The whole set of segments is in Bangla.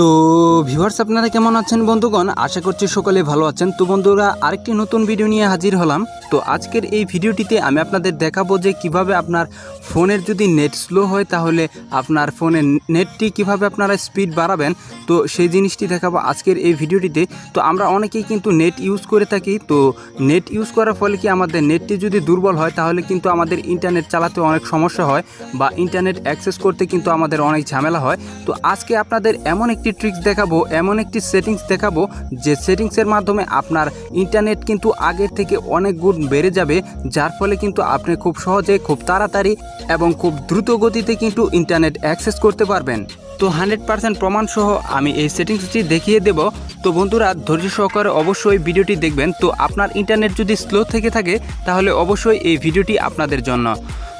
তো ভিউয়ার্স আপনারা কেমন আছেন বন্ধুগণ? আশা করছি সকলে ভালো আছেন। তো বন্ধুরা, আরেকটি নতুন ভিডিও নিয়ে হাজির হলাম। তো আজকের এই ভিডিওটিতে আমি আপনাদের দেখাবো যে কীভাবে আপনার ফোনের যদি নেট স্লো হয়, তাহলে আপনার ফোনের নেটটি কীভাবে আপনারা স্পিড বাড়াবেন। তো সেই জিনিসটি দেখাবো আজকের এই ভিডিওটিতে তো আমরা অনেকেই কিন্তু নেট ইউজ করে থাকি। তো নেট ইউজ করার ফলে কি আমাদের নেটটি যদি দুর্বল হয়, তাহলে কিন্তু আমাদের ইন্টারনেট চালাতে অনেক সমস্যা হয় বা ইন্টারনেট অ্যাক্সেস করতে কিন্তু আমাদের অনেক ঝামেলা হয়। তো আজকে আপনাদের এমন একটি ট্রিক্স দেখাবো, এমন একটি সেটিংস দেখাবো, যে সেটিংসের মাধ্যমে আপনার ইন্টারনেট কিন্তু আগের থেকে অনেক গুণ বেড়ে যাবে, যার ফলে কিন্তু আপনি খুব সহজে, খুব তাড়াতাড়ি এবং খুব দ্রুত গতিতে কিন্তু ইন্টারনেট অ্যাক্সেস করতে পারবেন। তো হান্ড্রেড পার্সেন্ট প্রমাণসহ আমি এই সেটিংসটি দেখিয়ে দেব। তো বন্ধুরা, ধৈর্য সহকারে অবশ্যই ভিডিওটি দেখবেন। তো আপনার ইন্টারনেট যদি স্লো থেকে থাকে, তাহলে অবশ্যই এই ভিডিওটি আপনাদের জন্য।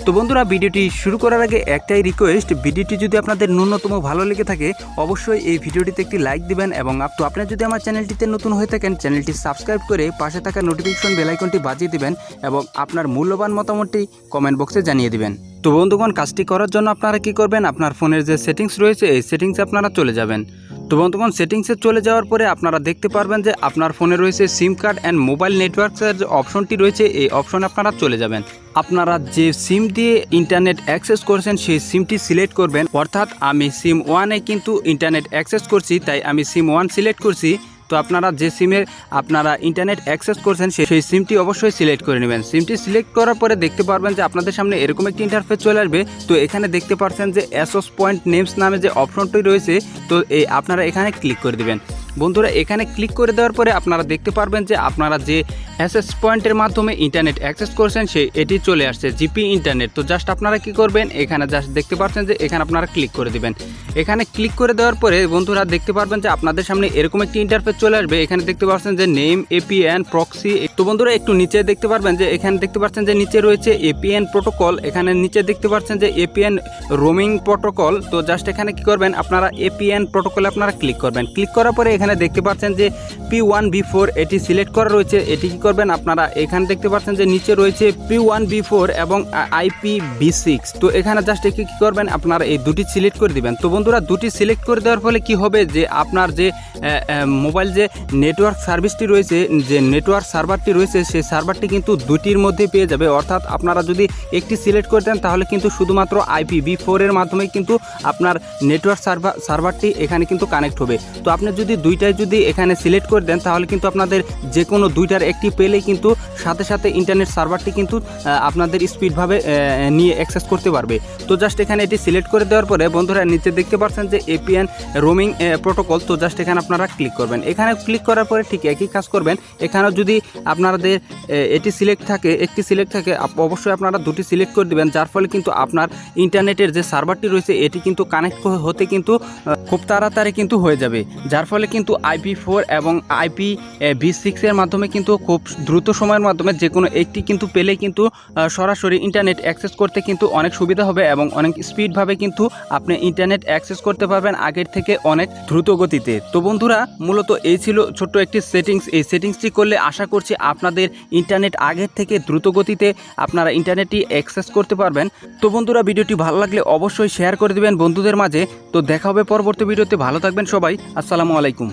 তো বন্ধুরা, ভিডিওটি শুরু করার আগে একটাই রিকোয়েস্ট ভিডিওটি যদি আপনাদের ন্যূনতম ভালো লেগে থাকে, অবশ্যই এই ভিডিওটিতে একটি লাইক দিবেন এবং আপ তো আপনারা যদি আমার চ্যানেলটিতে নতুন হয়ে থাকেন, চ্যানেলটি সাবস্ক্রাইব করে পাশে থাকা নোটিফিকেশন বেলাইকনটি বাজিয়ে দিবেন এবং আপনার মূল্যবান মতামতটি কমেন্ট বক্সে জানিয়ে দিবেন। তো বন্ধুগণ, কাজটি করার জন্য আপনারা কি করবেন? আপনার ফোনের যে সেটিংস রয়েছে, এই সেটিংসে আপনারা চলে যাবেন। তো বন্ধুগণ সেটিংসে চলে যাওয়ার পরে আপনারা দেখতে পারবেন যে আপনার ফোনে রয়েছে সিম কার্ড অ্যান্ড মোবাইল নেটওয়ার্কের যে অপশনটি রয়েছে, এই অপশন আপনারা চলে যাবেন। আপনারা যে সিম দিয়ে ইন্টারনেট অ্যাক্সেস করছেন, সেই সিমটি সিলেক্ট করবেন। অর্থাৎ আমি সিম ওয়ানে কিন্তু ইন্টারনেট অ্যাক্সেস করছি, তাই আমি সিম ওয়ান সিলেক্ট করছি। তো আপনারা যে সিমের আপনারা ইন্টারনেট অ্যাক্সেস করছেন সেই সিমটি অবশ্যই সিলেক্ট করে নেবেন। সিমটি সিলেক্ট করার পরে দেখতে পারবেন যে আপনাদের সামনে এরকম একটি ইন্টারফেস চলে আসবে। তো এখানে দেখতে পাচ্ছেন যে অ্যাসোস পয়েন্ট নেমস নামে যে অপশনটি রয়েছে, তো এই আপনারা এখানে ক্লিক করে দিবেন। বন্ধুরা, এখানে ক্লিক করে দেওয়ার পরে আপনারা দেখতে পারবেন যে আপনারা যে অ্যাসেস পয়েন্টের মাধ্যমে ইন্টারনেট অ্যাক্সেস করছেন সেই এটি চলে আসছে জিপি ইন্টারনেট তো জাস্ট আপনারা কি করবেন, এখানে জাস্ট দেখতে পাচ্ছেন যে এখানে আপনারা ক্লিক করে দিবেন। এখানে ক্লিক করে দেওয়ার পরে বন্ধুরা দেখতে পারবেন যে আপনাদের সামনে এরকম একটি ইন্টারফেস চলে আসবে। এখানে দেখতে পাচ্ছেন যে নেম এপিএন প্রক্সি তো বন্ধুরা একটু নিচে দেখতে পারবেন যে এখানে দেখতে পাচ্ছেন যে নিচে রয়েছে এপিএন প্রোটোকল এখানে নিচে দেখতে পাচ্ছেন যে এপিএন রোমিং প্রোটোকল তো জাস্ট এখানে কি করবেন, আপনারা এপিএন প্রোটোকলে আপনারা ক্লিক করবেন। ক্লিক করার পরে এখানে দেখতে পাচ্ছেন যে পি ওয়ান বি ফোর এটি সিলেক্ট করা রয়েছে। এটি কি করবেন? আপনারা এখানে দেখতে পাচ্ছেন যে নিচে রয়েছে পি ওয়ান বি ফোর এবং আইপি বি সিক্স তো এখানে জাস্ট একে কি করবেন? আপনারা এই দুটি সিলেক্ট করে দিবেন। তো বন্ধুরা, দুটি সিলেক্ট করে দেওয়ার ফলে কি হবে? যে আপনার যে মোবাইল যে নেটওয়ার্ক সার্ভিসটি রয়েছে, যে নেটওয়ার্ক সার্ভারটি রয়েছে, সেই সার্ভারটি কিন্তু দুটির মধ্যে পেয়ে যাবে। অর্থাৎ আপনারা যদি একটি সিলেক্ট করে দেন, তাহলে কিন্তু শুধুমাত্র আইপি বি ফোরের মাধ্যমে কিন্তু আপনার নেটওয়ার্ক সার্ভার সার্ভারটি এখানে কিন্তু কানেক্ট হবে। তো আপনি যদি দুইটাই যদি এখানে সিলেক্ট করে দেন, তাহলে কিন্তু আপনাদের যে কোনো দুইটার একটি পেলেই কিন্তু সাথে সাথে ইন্টারনেট সার্ভারটি কিন্তু আপনাদের স্পিডভাবে নিয়ে অ্যাক্সেস করতে পারবে। তো জাস্ট এখানে এটি সিলেক্ট করে দেওয়ার পরে বন্ধুরা নিচে দেখতে পাচ্ছেন যে এপিএন রোমিং প্রোটোকল তো জাস্ট এখানে আপনারা ক্লিক করবেন। এখানে ক্লিক করার পরে ঠিক একই কাজ করবেন। এখানেও যদি আপনাদের এটি সিলেক্ট থাকে, একটি সিলেক্ট থাকে অবশ্যই আপনারা দুটি সিলেক্ট করে দিবেন, যার ফলে কিন্তু আপনার ইন্টারনেটের যে সার্ভারটি রয়েছে, এটি কিন্তু কানেক্ট হতে কিন্তু খুব তাড়াতাড়ি কিন্তু হয়ে যাবে। যার ফলে কিন্তু আইপি ফোর এবং আইপি বি সিক্সের মাধ্যমে কিন্তু খুব দ্রুত সময়ের মাধ্যমে যে কোনো একটি কিন্তু পেলে কিন্তু সরাসরি ইন্টারনেট অ্যাক্সেস করতে কিন্তু অনেক সুবিধা হবে এবং অনেক স্পিডভাবে কিন্তু আপনি ইন্টারনেট অ্যাক্সেস করতে পারবেন আগের থেকে অনেক দ্রুত গতিতে। তো বন্ধুরা, মূলত এই ছিল ছোট্ট একটি সেটিংস এই সেটিংসটি করলে আশা করছি আপনাদের ইন্টারনেট আগের থেকে দ্রুত গতিতে আপনারা ইন্টারনেটটি অ্যাক্সেস করতে পারবেন। তো বন্ধুরা, ভিডিওটি ভালো লাগলে অবশ্যই শেয়ার করে দেবেন বন্ধুদের মাঝে। তো দেখা হবে পরবর্তী ভিডিওতে। ভালো থাকবেন সবাই। আসসালামু আলাইকুম।